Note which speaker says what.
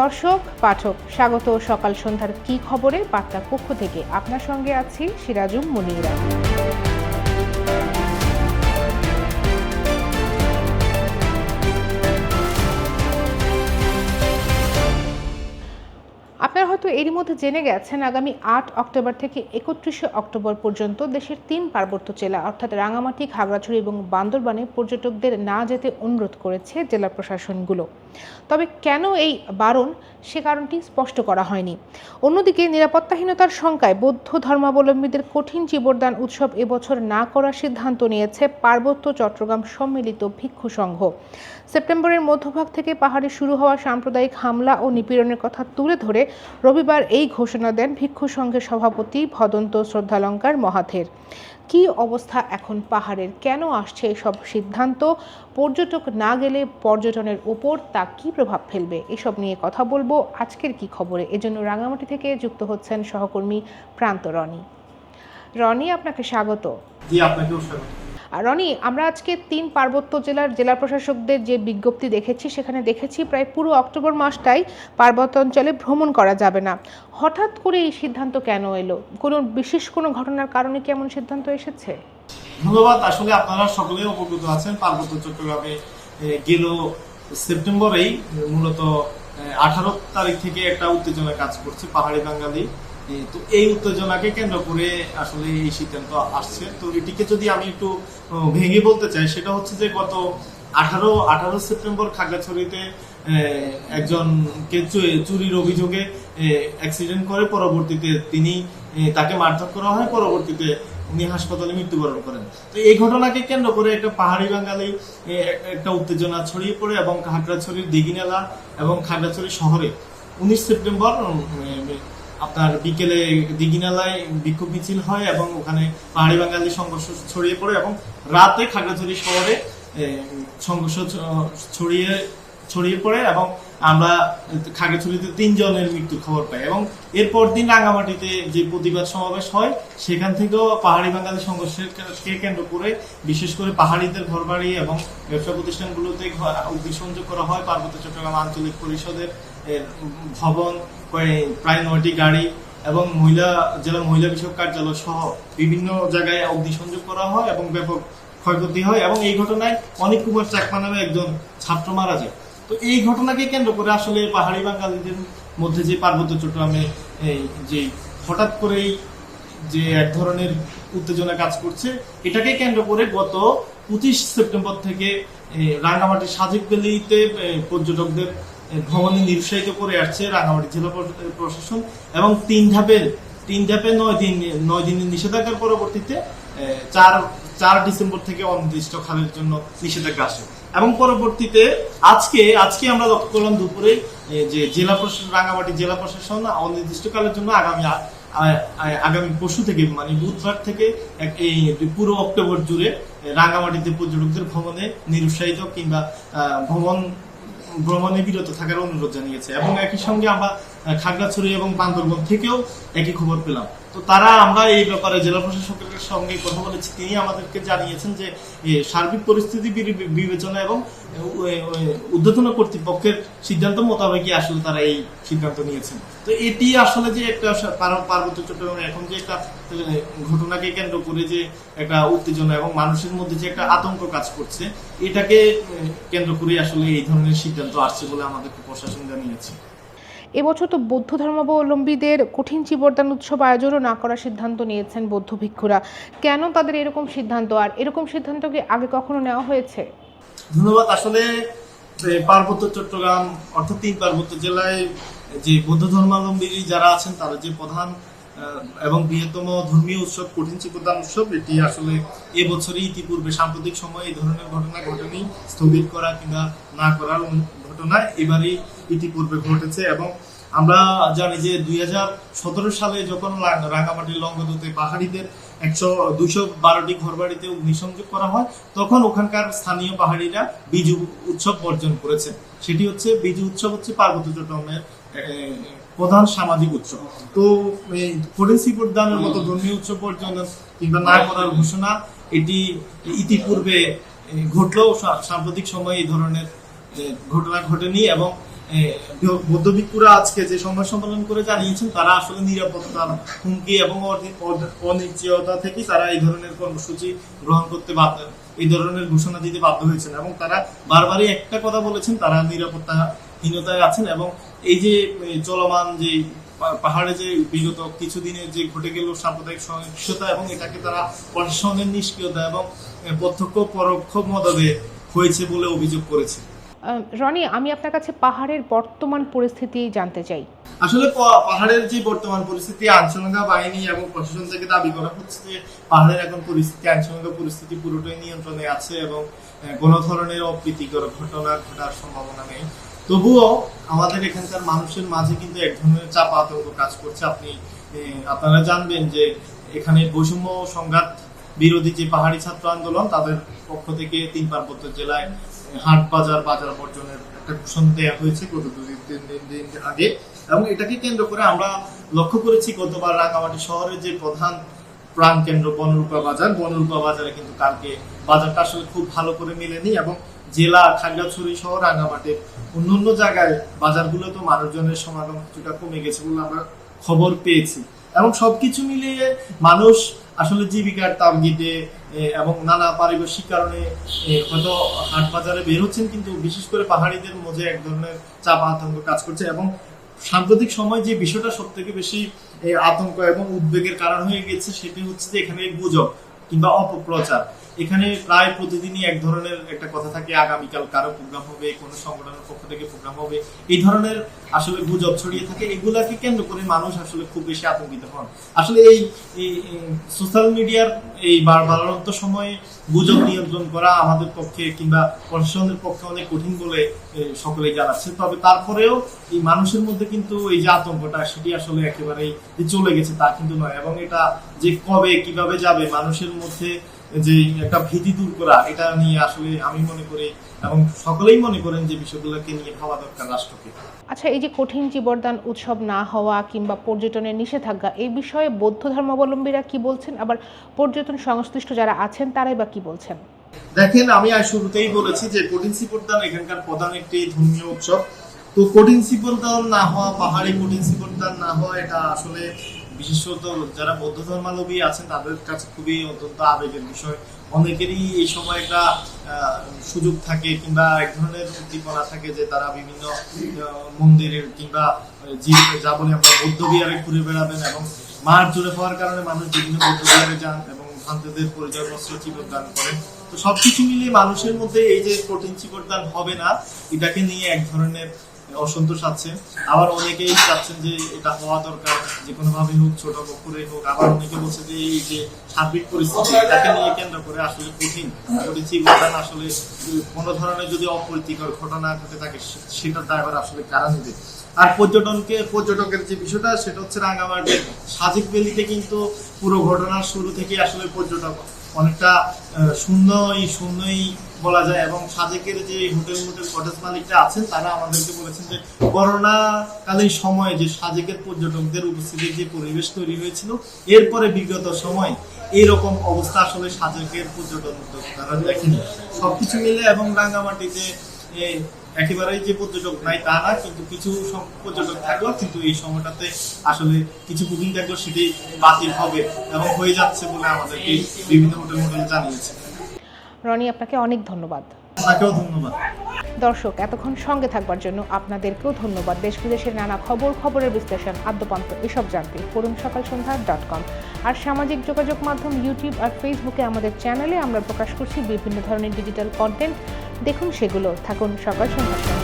Speaker 1: দর্শক পাঠক স্বাগত সকাল সন্ধ্যার কি খবরে বার্তা পক্ষ থেকে আপনার সঙ্গে আছি সিরাজুম মনিরা এরই মধ্যে জেনে গেছেন আগামী আট অক্টোবর থেকে একত্রিশে অক্টোবর পর্যন্ত দেশের তিন পার্বত্য জেলা অর্থাৎ রাঙামাটি খাগড়াছড়ি এবং বান্দরবানে পর্যটকদের না যেতে অনুরোধ করেছে জেলা প্রশাসনগুলো তবে কেন এই বারণ সে কারণটি স্পষ্ট করা হয়নি অন্যদিকে নিরাপত্তাহীনতার শঙ্কায় বৌদ্ধ ধর্মাবলম্বীদের কঠিন জীবরদান উৎসব এবছর না করার সিদ্ধান্ত নিয়েছে পার্বত্য চট্টগ্রাম সম্মিলিত ভিক্ষু সংঘ সেপ্টেম্বরের মধ্যভাগ থেকে পাহাড়ে শুরু হওয়া সাম্প্রদায়িক হামলা ও নিপীড়নের কথা তুলে ধরে রবি রবিবার এই ঘোষণা দেন ভিক্ষু সংঘের সভাপতি ভদন্ত শ্রদ্ধালঙ্কার মহাথের কি অবস্থা এখন পাহাড়ের কেন আসছে এসব সিদ্ধান্ত পর্যটক না গেলে পর্যটনের ওপর তা কি প্রভাব ফেলবে এসব নিয়ে কথা বলবো আজকের কি খবরে এজন্য রাঙামাটি থেকে যুক্ত হচ্ছেন সহকর্মী প্রান্ত রনি রনি আপনাকে স্বাগত
Speaker 2: আপনাকেও স্বাগত
Speaker 1: আর রনি আমরা আজকে তিন পার্বত্য জেলার জেলা প্রশাসকদের যে বিজ্ঞপ্তি দেখেছি সেখানে দেখেছি প্রায় পুরো অক্টোবর মাসটাই পার্বত্য অঞ্চলে ভ্রমণ করা যাবে না হঠাৎ করে এই সিদ্ধান্ত কেন এলো কোনো বিশেষ কোনো ঘটনার কারণে কি এমন সিদ্ধান্ত এসেছে
Speaker 2: ধন্যবাদ আসলে আপনারা সকলেই উপকৃত আছেন পার্বত্য চট্টগ্রামে গেল সেপ্টেম্বরেই মূলত আঠারো তারিখ থেকে একটা উত্তেজনা কাজ করছে পাহাড়ি বাঙালি তো এই উত্তেজনাকে কেন্দ্র করে আসলে এই সিদ্ধান্ত আসছে তো এটিকে যদি আমি একটু ভেঙে বলতে চাই সেটা হচ্ছে যে গত আঠারো আঠারো সেপ্টেম্বর খাগড়াছড়িতে একজনকে চুরির অভিযোগে অ্যাক্সিডেন্ট করে পরবর্তীতে তিনি তাকে মারধর করা হয় পরবর্তীতে উনি হাসপাতালে মৃত্যুবরণ করেন তো এই ঘটনাকে কেন্দ্র করে একটা পাহাড়ি বাঙালি একটা উত্তেজনা ছড়িয়ে পড়ে এবং খাগড়াছড়ির দিঘিনালা এবং খাগড়াছড়ি শহরে উনিশ সেপ্টেম্বর আপনার বিকেলে দিগিনালায় বিক্ষোভ মিছিল হয় এবং ওখানে পাহাড়ি বাঙালি সংঘর্ষ ছড়িয়ে পড়ে এবং রাতে খাগড়াছড়ি শহরে সংঘর্ষ ছড়িয়ে ছড়িয়ে পড়ে এবং আমরা খাগড়াছড়িতে তিনজনের মৃত্যুর খবর পাই এবং এরপর দিন রাঙামাটিতে যে প্রতিবাদ সমাবেশ হয় সেখান থেকেও পাহাড়ি বাঙালি সংঘর্ষকে কেন্দ্র করে বিশেষ করে পাহাড়িদের ঘরবাড়ি এবং ব্যবসা প্রতিষ্ঠানগুলোতে অগ্নিসংযোগ করা হয় পার্বত্য চট্টগ্রাম আঞ্চলিক পরিষদের ভবন প্রায় নয়টি গাড়ি এবং মহিলা জেলা মহিলা বিষয়ক কার্যালয় সহ বিভিন্ন জায়গায় অগ্নিসংযোগ করা হয় এবং ব্যাপক ক্ষয়ক্ষতি হয় এবং এই ঘটনায় অনেক কুমার চাকমা নামে একজন ছাত্র মারা যায় তো এই ঘটনাকে কেন্দ্র করে আসলে পাহাড়ি বাঙালিদের মধ্যে যে পার্বত্য চট্টগ্রামে যে হঠাৎ করেই যে এক ধরনের উত্তেজনা কাজ করছে এটাকে কেন্দ্র করে গত পঁচিশ সেপ্টেম্বর থেকে রাঙামাটির সাজিক ভ্যালিতে পর্যটকদের ভবনে নিরুৎসাহিত করে আসছে রাঙামাটি জেলা প্রশাসন এবং তিন ধাপের তিন ধাপে নয় দিন নয় দিনের নিষেধাজ্ঞার পরবর্তীতে চার চার ডিসেম্বর থেকে অনির্দিষ্ট খালের জন্য নিষেধাজ্ঞা আসে এবং পরবর্তীতে আজকে আজকে আমরা লক্ষ্য করলাম দুপুরে যে জেলা প্রশাসন রাঙামাটি জেলা প্রশাসন অনির্দিষ্টকালের জন্য আগামী আগামী পশু থেকে মানে বুধবার থেকে এই পুরো অক্টোবর জুড়ে রাঙামাটিতে পর্যটকদের ভ্রমণে নিরুৎসাহিত কিংবা ভ্রমণ ভ্রমণে বিরত থাকার অনুরোধ জানিয়েছে এবং একই সঙ্গে আমরা খাগড়াছড়ি এবং বান্দরবন থেকেও একই খবর পেলাম তো তারা আমরা এই ব্যাপারে জেলা প্রশাসকের সঙ্গে কথা বলেছি তিনি আমাদেরকে জানিয়েছেন যে সার্বিক পরিস্থিতি বিবেচনা এবং উদ্বোধন কর্তৃপক্ষের সিদ্ধান্ত মোতাবেকই আসলে তারা এই সিদ্ধান্ত নিয়েছেন তো এটি আসলে যে একটা পার্বত্য চট্টগ্রামে এখন যে একটা ঘটনাকে কেন্দ্র করে যে একটা উত্তেজনা এবং মানুষের মধ্যে যে একটা আতঙ্ক কাজ করছে এটাকে কেন্দ্র করে আসলে এই ধরনের সিদ্ধান্ত আসছে বলে আমাদেরকে প্রশাসন জানিয়েছে
Speaker 1: এবছর তো বৌদ্ধ ধর্মাবলম্বীদের কঠিন চিবরদান উৎসব আয়োজনও না করার সিদ্ধান্ত নিয়েছেন বৌদ্ধ ভিক্ষুরা কেন তাদের এরকম সিদ্ধান্ত আর এরকম সিদ্ধান্ত কি আগে কখনো নেওয়া হয়েছে
Speaker 2: ধন্যবাদ আসলে পার্বত্য চট্টগ্রাম অর্থাৎ তিন পার্বত্য জেলায় যে বৌদ্ধ ধর্মাবলম্বী যারা আছেন তারা যে প্রধান এবং বৃহত্তম ধর্মীয় উৎসব কঠিন চিপদান উৎসব এটি আসলে এবছরই ইতিপূর্বে সাম্প্রতিক সময়ে এই ধরনের ঘটনা ঘটেনি স্থগিত করা কিংবা না করার ঘটনা এবারই ইতিপূর্বে ঘটেছে এবং আমরা জানি যে দুই সালে যখন রাঙামাটি লঙ্গদতে পাহাড়িদের একশো দুশো বারোটি ঘরবাড়িতে অগ্নিসংযোগ করা হয় তখন ওখানকার স্থানীয় পাহাড়িরা বিজু উৎসব বর্জন করেছে সেটি হচ্ছে বিজু উৎসব হচ্ছে পার্বত্য চট্টগ্রামের প্রধান সামাজিক উৎসব তো ফরেন্সিক উদ্যানের মতো ধর্মীয় উৎসব বর্জন কিংবা না করার ঘোষণা এটি ইতিপূর্বে ঘটলেও সাম্প্রতিক সময়ে এই ধরনের ঘটনা ঘটেনি এবং মধ্যবিত্তরা আজকে যে সংবাদ সম্মেলন করে জানিয়েছেন তারা আসলে নিরাপত্তা হুমকি এবং অনিশ্চয়তা থেকে তারা এই ধরনের কর্মসূচি গ্রহণ করতে বাধ্য এই ধরনের ঘোষণা দিতে বাধ্য হয়েছেন এবং তারা বারবারই একটা কথা বলেছেন তারা নিরাপত্তাহীনতায় আছেন এবং এই যে চলমান যে পাহাড়ে যে বিগত কিছুদিনের যে ঘটে গেল সাম্প্রদায়িক সহিংসতা এবং এটাকে তারা প্রশাসনের নিষ্ক্রিয়তা এবং প্রত্যক্ষ পরোক্ষ মদদে হয়েছে বলে অভিযোগ করেছে
Speaker 1: রনি আমি আপনার কাছে পাহাড়ের বর্তমান পরিস্থিতি জানতে চাই
Speaker 2: আসলে পাহাড়ের যে বর্তমান পরিস্থিতি আইনশৃঙ্খলা বাহিনী এবং প্রশাসন থেকে দাবি করা হচ্ছে যে পাহাড়ের এখন পরিস্থিতি আইনশৃঙ্খলা পরিস্থিতি পুরোটাই নিয়ন্ত্রণে আছে এবং কোনো ধরনের অপ্রীতিকর ঘটনা ঘটার সম্ভাবনা নেই তবুও আমাদের এখানকার মানুষের মাঝে কিন্তু এক ধরনের চাপ আতঙ্ক কাজ করছে আপনি আপনারা জানবেন যে এখানে বৈষম্য সংঘাত বিরোধী যে পাহাড়ি ছাত্র আন্দোলন তাদের পক্ষ থেকে তিন পার্বত্য জেলায় হাট বাজার বাজার বর্জনের একটা ঘোষণ দেওয়া হয়েছে গত দুই তিন দিন দিন আগে এবং এটাকে কেন্দ্র করে আমরা লক্ষ্য করেছি গতবার রাঙামাটি শহরের যে প্রধান প্রাণ কেন্দ্র বনরূপা বাজার বনরূপা বাজারে কিন্তু কালকে বাজারটা আসলে খুব ভালো করে মিলেনি এবং জেলা খাগড়াছড়ি সহ রাঙামাটির অন্যান্য জায়গায় বাজারগুলো তো মানুষজনের সমাগম কিছুটা কমে গেছে বলে আমরা খবর পেয়েছি এবং সবকিছু মিলিয়ে মানুষ আসলে জীবিকার তাগিদে এবং নানা পারিপার্শ্বিক কারণে হয়তো হাট বাজারে বের হচ্ছেন কিন্তু বিশেষ করে পাহাড়িদের মধ্যে এক ধরনের চাপ আতঙ্ক কাজ করছে এবং সাম্প্রতিক সময় যে বিষয়টা সব থেকে বেশি আতঙ্ক এবং উদ্বেগের কারণ হয়ে গেছে সেটি হচ্ছে যে এখানে গুজব কিংবা অপপ্রচার এখানে প্রায় প্রতিদিনই এক ধরনের একটা কথা থাকে আগামীকাল কারো প্রোগ্রাম হবে কোন সংগঠনের পক্ষ থেকে প্রোগ্রাম হবে এই ধরনের আসলে গুজব ছড়িয়ে থাকে এগুলাকে কেন্দ্র করে মানুষ আসলে খুব বেশি আতঙ্কিত হন আসলে এই সোশ্যাল মিডিয়ার এই বাড়ন্ত সময়ে গুজব নিয়ন্ত্রণ করা আমাদের পক্ষে কিংবা প্রশাসনের পক্ষে অনেক কঠিন বলে সকলে জানাচ্ছে তবে তারপরেও এই মানুষের মধ্যে কিন্তু এই যে আতঙ্কটা সেটি আসলে একেবারেই চলে গেছে তা কিন্তু নয় এবং এটা যে কবে কিভাবে যাবে মানুষের মধ্যে যে একটা ভীতি দূর করা এটা নিয়ে আসলে আমি মনে করি এবং সকলেই মনে করেন যে বিষয়গুলোকে নিয়ে ভাবা দরকার রাষ্ট্রকে
Speaker 1: আচ্ছা এই যে কঠিন জীবরদান উৎসব না হওয়া কিংবা পর্যটনের নিষেধাজ্ঞা এই বিষয়ে বৌদ্ধ ধর্মাবলম্বীরা কি বলছেন আবার পর্যটন সংশ্লিষ্ট যারা আছেন তারাই বা কি বলছেন
Speaker 2: দেখেন আমি আর শুরুতেই বলেছি যে কঠিন শিবরদান এখানকার প্রধান একটি ধর্মীয় উৎসব তো কঠিন শিবরদান না হওয়া পাহাড়ে কঠিন শিবরদান না হওয়া এটা আসলে বিশেষত যারা বৌদ্ধ ধর্মালম্বী আছেন তাদের কাছে খুবই অত্যন্ত আবেগের বিষয় অনেকেরই এই সময় একটা সুযোগ থাকে কিংবা এক ধরনের উদ্দীপনা থাকে যে তারা বিভিন্ন মন্দিরের কিংবা যা বলি আমরা বৌদ্ধ বিহারে ঘুরে বেড়াবেন এবং মাঠ জুড়ে হওয়ার কারণে মানুষ বিভিন্ন বৌদ্ধ বিহারে যান এবং ভান্তদের পরিচয় বস্ত্র জীবন দান করেন তো সবকিছু মিলিয়ে মানুষের মধ্যে এই যে কঠিন চিকট দান হবে না এটাকে নিয়ে এক ধরনের অসন্তোষ আছে আবার অনেকেই চাচ্ছেন যে এটা হওয়া দরকার যে হোক ছোট হোক আবার অনেকে বলছে যে এই যে সার্বিক পরিস্থিতি নিয়ে কেন্দ্র করে আসলে কঠিন আসলে কোনো ধরনের যদি অপ্রীতিকর ঘটনা ঘটে থাকে সেটা আসলে কারা নেবে আর পর্যটনকে পর্যটকের যে বিষয়টা সেটা হচ্ছে রাঙামাটির সাজিক বেলিতে কিন্তু পুরো ঘটনার শুরু থেকে আসলে পর্যটক অনেকটা শূন্যই শূন্যই বলা যায় এবং সাজেকের যে হোটেল মোটেল কটেজ মালিকটা আছেন তারা আমাদেরকে বলেছেন যে করোনা কালের সময়ে যে সাজেকের পর্যটকদের উপস্থিতি যে পরিবেশ তৈরি হয়েছিল এরপরে বিগত সময় এইরকম অবস্থা আসলে সাজেকের পর্যটন উদ্যোক্তারা দেখেনি সবকিছু মিলে এবং রাঙ্গামাটিতে একেবারেই যে পর্যটক নাই তা না কিন্তু কিছু পর্যটক থাকলো কিন্তু এই সময়টাতে আসলে কিছু বুকিং থাকলো সেটি বাতিল হবে এবং হয়ে যাচ্ছে বলে আমাদেরকে বিভিন্ন হোটেল হোটেল জানিয়েছে
Speaker 1: রনি আপনাকে অনেক ধন্যবাদ ধন্যবাদ দর্শক এতক্ষণ সঙ্গে থাকবার জন্য আপনাদেরকেও ধন্যবাদ দেশ বিদেশের নানা খবর খবরের বিশ্লেষণ আদ্যপান্ত এসব জানতে পড়ুন সকাল সন্ধ্যা ডট কম আর সামাজিক যোগাযোগ মাধ্যম ইউটিউব আর ফেসবুকে আমাদের চ্যানেলে আমরা প্রকাশ করছি বিভিন্ন ধরনের ডিজিটাল কন্টেন্ট দেখুন সেগুলো থাকুন সকাল সন্ধ্যা